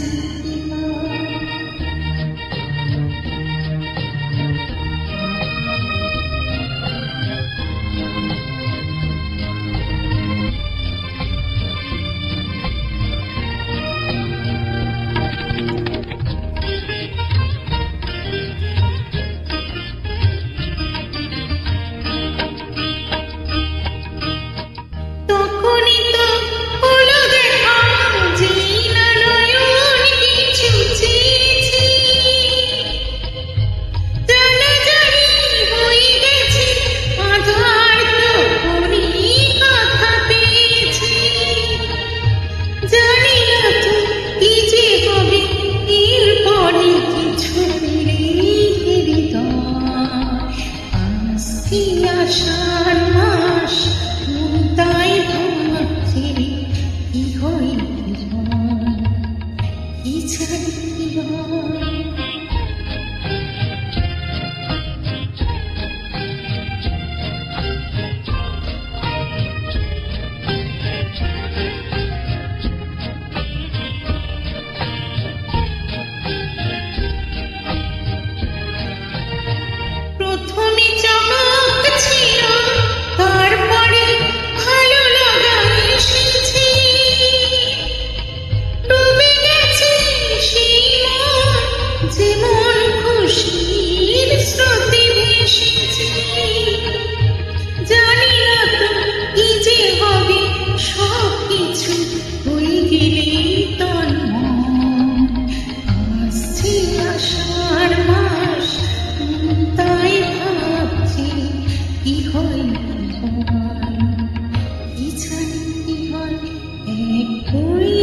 you.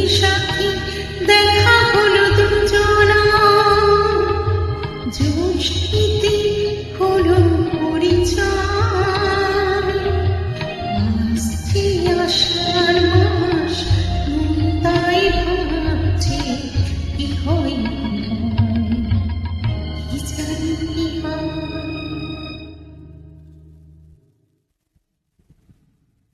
সাথী দেখা হলো দুজনা। জ্যোষ্ঠীতে হলো পরিচয়।